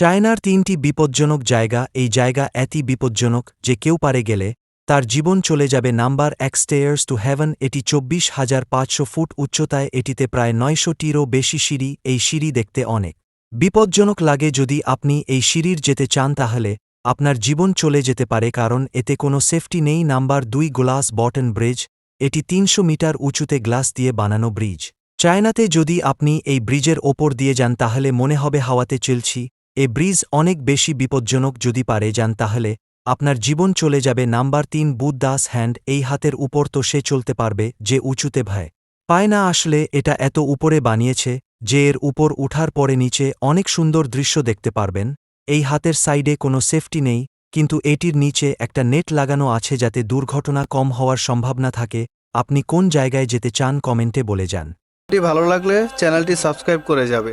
চায়নার তিনটি বিপজ্জনক জায়গা এই জায়গা এতই বিপজ্জনক যে কেউ পারে গেলে তার জীবন চলে যাবে নাম্বার এক স্টেয়ার্স টু হেভেন এটি চব্বিশ হাজার পাঁচশো ফুট উচ্চতায়, এটিতে প্রায় নয়শোটিরও বেশি সিঁড়ি, এই সিঁড়ি দেখতে অনেক। বিপজ্জনক লাগে যদি আপনি এই সিঁড়ির যেতে চান তাহলে আপনার জীবন চলে যেতে পারে কারণ এতে কোনো সেফটি নেই। নাম্বার দুই গ্লাস বটন ব্রিজ এটি তিনশো মিটার উঁচুতে গ্লাস দিয়ে বানানো ব্রিজ চায়নাতে যদি আপনি এই ব্রিজের ওপর দিয়ে যান তাহলে মনে হবে হাওয়াতে চলছি। এ ব্রিজ অনেক বেশি বিপজ্জনক যদি পারে যান তাহলে, আপনার জীবন চলে যাবে। নাম্বার তিন বুধ দাস হ্যান্ড, এই হাতের উপর তো সে চলতে পারবে, যে উঁচুতে ভয়। পায় না আসলে, এটা এত উপরে বানিয়েছে, যে এর উপর উঠার পরে নিচে অনেক সুন্দর দৃশ্য দেখতে পারবেন। এই হাতের সাইডে কোনো সেফটি নেই, কিন্তু এটির নিচে একটা নেট লাগানো আছে যাতে দুর্ঘটনা কম হওয়ার সম্ভাবনা থাকে। আপনি কোন জায়গায় যেতে চান কমেন্টে বলে যান। ভালো লাগলে চ্যানেলটি সাবস্ক্রাইব করে যাবে।